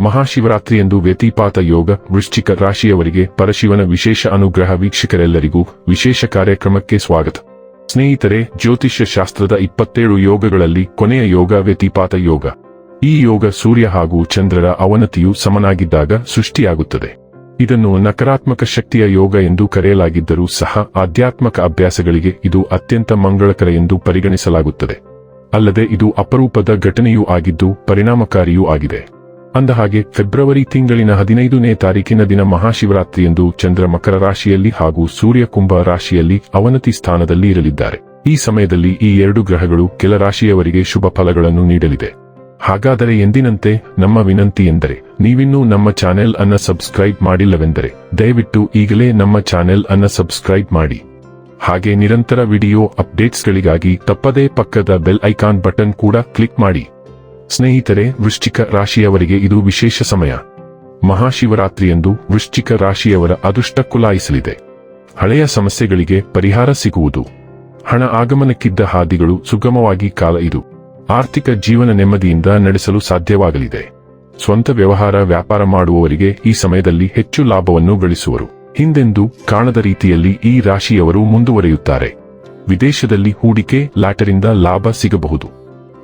ಮಹಾಶಿವರಾತ್ರಿಯಂದು ವ್ಯತಿಪಾತ ಯೋಗ ವೃಶ್ಚಿಕ ರಾಶಿಯವರಿಗೆ ಪರಶಿವನ ವಿಶೇಷ ಅನುಗ್ರಹ ವೀಕ್ಷಕರೆಲ್ಲರಿಗೂ ವಿಶೇಷ ಕಾರ್ಯಕ್ರಮಕ್ಕೆ ಸ್ವಾಗತ. ಸ್ನೇಹಿತರೆ, ಜ್ಯೋತಿಷ್ಯ ಶಾಸ್ತ್ರದ ಇಪ್ಪತ್ತೇಳು ಯೋಗಗಳಲ್ಲಿ ಕೊನೆಯ ಯೋಗ ವ್ಯತಿಪಾತ ಯೋಗ. ಈ ಯೋಗ ಸೂರ್ಯ ಹಾಗೂ ಚಂದ್ರರ ಅವನತಿಯು ಸಮನಾಗಿದ್ದಾಗ ಸೃಷ್ಟಿಯಾಗುತ್ತದೆ. ಇದನ್ನು ನಕಾರಾತ್ಮಕ ಶಕ್ತಿಯ ಯೋಗ ಎಂದು ಕರೆಯಲಾಗಿದ್ದರೂ ಸಹ ಆಧ್ಯಾತ್ಮಕ ಅಭ್ಯಾಸಗಳಿಗೆ ಇದು ಅತ್ಯಂತ ಮಂಗಳಕರ ಎಂದು ಪರಿಗಣಿಸಲಾಗುತ್ತದೆ. ಅಲ್ಲದೆ ಇದು ಅಪರೂಪದ ಘಟನೆಯೂ ಆಗಿದ್ದು ಪರಿಣಾಮಕಾರಿಯೂ ಆಗಿದೆ. ಅಂದಹಾಗೆ ಫೆಬ್ರವರಿ ತಿಂಗಳಿನ ಹದಿನೈದನೇ ತಾರೀಕಿನ ದಿನ ಮಹಾಶಿವರಾತ್ರಿಯಂದು ಚಂದ್ರ ಮಕರ ರಾಶಿಯಲ್ಲಿ ಹಾಗೂ ಸೂರ್ಯ ಕುಂಭ ರಾಶಿಯಲ್ಲಿ ಅವನತಿ ಸ್ಥಾನದಲ್ಲಿ ಇರಲಿದ್ದಾರೆ. ಈ ಸಮಯದಲ್ಲಿ ಈ ಎರಡು ಗ್ರಹಗಳು ಕೆಲ ರಾಶಿಯವರಿಗೆ ಶುಭ ಫಲಗಳನ್ನು ನೀಡಲಿದೆ. ಹಾಗಾದರೆ ಎಂದಿನಂತೆ ನಮ್ಮ ವಿನಂತಿ ಎಂದರೆ, ನೀವಿನ್ನೂ ನಮ್ಮ ಚಾನೆಲ್ ಅನ್ನ ಸಬ್ಸ್ಕ್ರೈಬ್ ಮಾಡಿಲ್ಲವೆಂದರೆ, ದಯವಿಟ್ಟು ಈಗಲೇ ನಮ್ಮ ಚಾನೆಲ್ ಅನ್ನ ಸಬ್ಸ್ಕ್ರೈಬ್ ಮಾಡಿ. ಹಾಗೆ ನಿರಂತರ ವಿಡಿಯೋ ಅಪ್ಡೇಟ್ಸ್ಗಳಿಗಾಗಿ ತಪ್ಪದೇ ಪಕ್ಕದ ಬೆಲ್ ಐಕಾನ್ ಬಟನ್ ಕೂಡ ಕ್ಲಿಕ್ ಮಾಡಿ. ಸ್ನೇಹಿತರೆ, ವೃಶ್ಚಿಕ ರಾಶಿಯವರಿಗೆ ಇದು ವಿಶೇಷ ಸಮಯ. ಮಹಾಶಿವರಾತ್ರಿಯಂದು ವೃಶ್ಚಿಕ ರಾಶಿಯವರ ಅದೃಷ್ಟ ಕುಲಾಯಿಸಲಿದೆ. ಹಳೆಯ ಸಮಸ್ಯೆಗಳಿಗೆ ಪರಿಹಾರ ಸಿಗುವುದು. ಹಣ ಆಗಮನಕ್ಕಿದ್ದ ಹಾದಿಗಳು ಸುಗಮವಾಗಿ ಕಾಲ ಇದು. ಆರ್ಥಿಕ ಜೀವನ ನೆಮ್ಮದಿಯಿಂದ ನಡೆಸಲು ಸಾಧ್ಯವಾಗಲಿದೆ. ಸ್ವಂತ ವ್ಯವಹಾರ ವ್ಯಾಪಾರ ಮಾಡುವವರಿಗೆ ಈ ಸಮಯದಲ್ಲಿ ಹೆಚ್ಚು ಲಾಭವನ್ನು ಗಳಿಸುವರು. ಹಿಂದೆಂದೂ ಕಾಣದ ರೀತಿಯಲ್ಲಿ ಈ ರಾಶಿಯವರು ಮುಂದುವರೆಯುತ್ತಾರೆ. ವಿದೇಶದಲ್ಲಿ ಹೂಡಿಕೆ ಲಾಟರಿಂದ ಲಾಭ ಸಿಗಬಹುದು.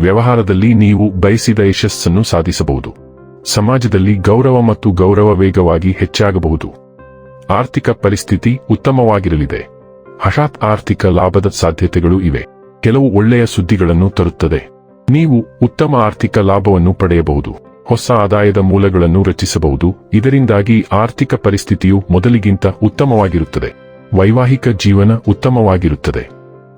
ವ್ಯವಹಾರದಲ್ಲಿ ನೀವು ಬಯಸಿದ ಯಶಸ್ಸನ್ನು ಸಾಧಿಸಬಹುದು. ಸಮಾಜದಲ್ಲಿ ಗೌರವ ಮತ್ತು ಗೌರವ ವೇಗವಾಗಿ ಹೆಚ್ಚಾಗಬಹುದು. ಆರ್ಥಿಕ ಪರಿಸ್ಥಿತಿ ಉತ್ತಮವಾಗಿರಲಿದೆ. ಹಠಾತ್ ಆರ್ಥಿಕ ಲಾಭದ ಸಾಧ್ಯತೆಗಳು ಇವೆ. ಕೆಲವು ಒಳ್ಳೆಯ ಸುದ್ದಿಗಳನ್ನು ತರುತ್ತದೆ. ನೀವು ಉತ್ತಮ ಆರ್ಥಿಕ ಲಾಭವನ್ನು ಪಡೆಯಬಹುದು. ಹೊಸ ಆದಾಯದ ಮೂಲಗಳನ್ನು ರಚಿಸಬಹುದು. ಇದರಿಂದಾಗಿ ಆರ್ಥಿಕ ಪರಿಸ್ಥಿತಿಯು ಮೊದಲಿಗಿಂತ ಉತ್ತಮವಾಗಿರುತ್ತದೆ. ವೈವಾಹಿಕ ಜೀವನ ಉತ್ತಮವಾಗಿರುತ್ತದೆ.